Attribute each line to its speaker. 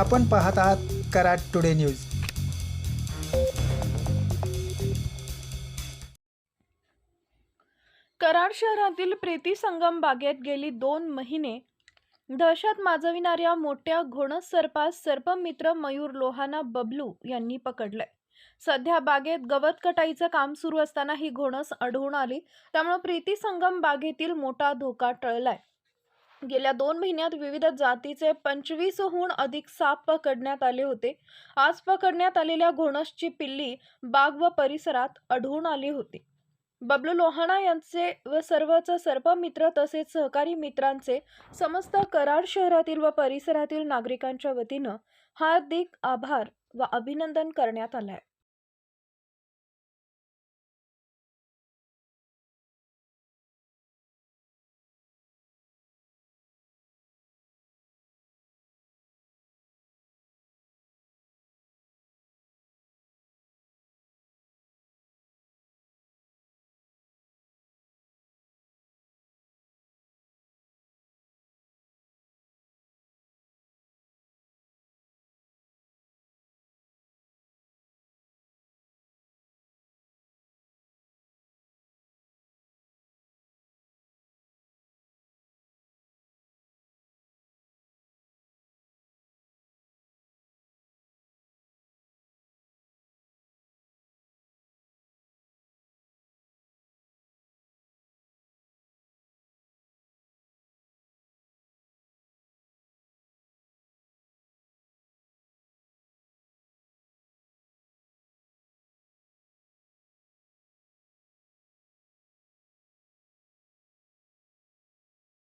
Speaker 1: आपण पाहत आहात कराड टुडे न्यूज.
Speaker 2: कराड शहरातील प्रीती संगम बागेत गेली दोन महिने. दहशत माजविणाऱ्या मोठ्या घोणस सर्पास सर्पमित्र मयूर लोहाना बबलू यांनी पकडलंय. सध्या बागेत गवत कटाईचं काम सुरू असताना ही घोणस आढळून आली त्यामुळे प्रीती संगम बागेतील मोठा धोका टळलाय. गेल्या दोन महिन्यात विविध जातीचे पंचवीसहून अधिक साप पकडण्यात आले होते. आज पकडण्यात आलेल्या घोणसची पिल्ली बाग व परिसरात आढळून आली होती. बबलू लोहाणा यांचे व सर्वच सर्पमित्र तसेच सहकारी मित्रांचे समस्त कराड शहरातील व परिसरातील नागरिकांच्या वतीनं हार्दिक आभार व अभिनंदन करण्यात आलं आहे